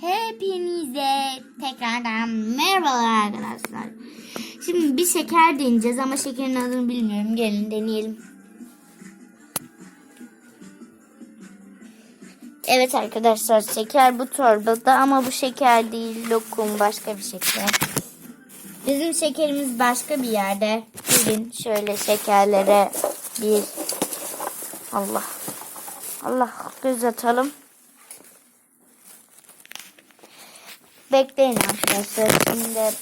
Hepinize tekrardan merhabalar arkadaşlar. Şimdi bir şeker deneyeceğiz ama şekerin adını bilmiyorum. Gelin deneyelim. Evet arkadaşlar şeker bu torbada ama bu şeker değil lokum başka bir şeker. Bizim şekerimiz başka bir yerde. Gelin şöyle şekerlere bir Allah Allah göz atalım. Bekleyin arkadaşlar. Şimdi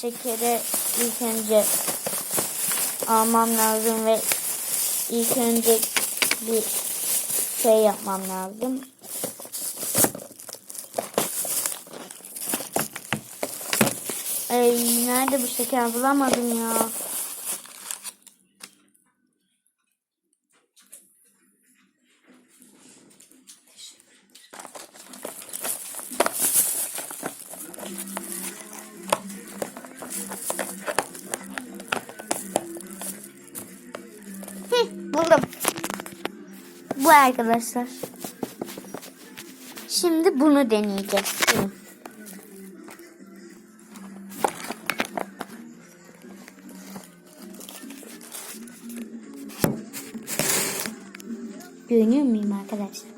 şekeri ilk önce almam lazım ve ilk önce bir şey yapmam lazım. Ay nerede bu şeker bulamadım ya. Hı, buldum. Bu arkadaşlar. Şimdi bunu deneyeceğiz. Hı. Görünüyor muyum arkadaşlar?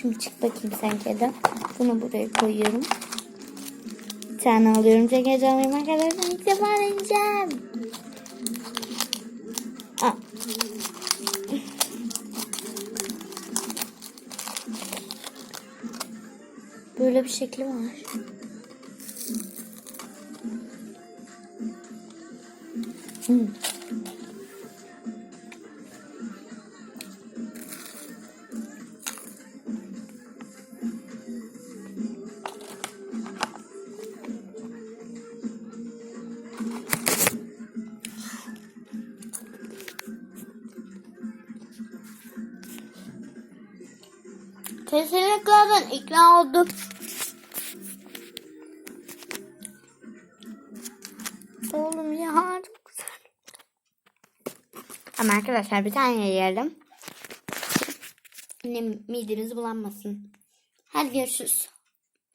Şimdi çık bakayım sen kedi. Bunu buraya koyuyorum. Tane alıyorum. Çok heyecanlıyım arkadaşlar. İlk defa deneyeceğim. Aa. Böyle bir şekli var. Hmm. Kesinlikle ben ikna oldum. Oğlum ya çok güzel. Ama arkadaşlar bir tane yiyelim. Yine mideniz bulanmasın. Hadi görüşürüz.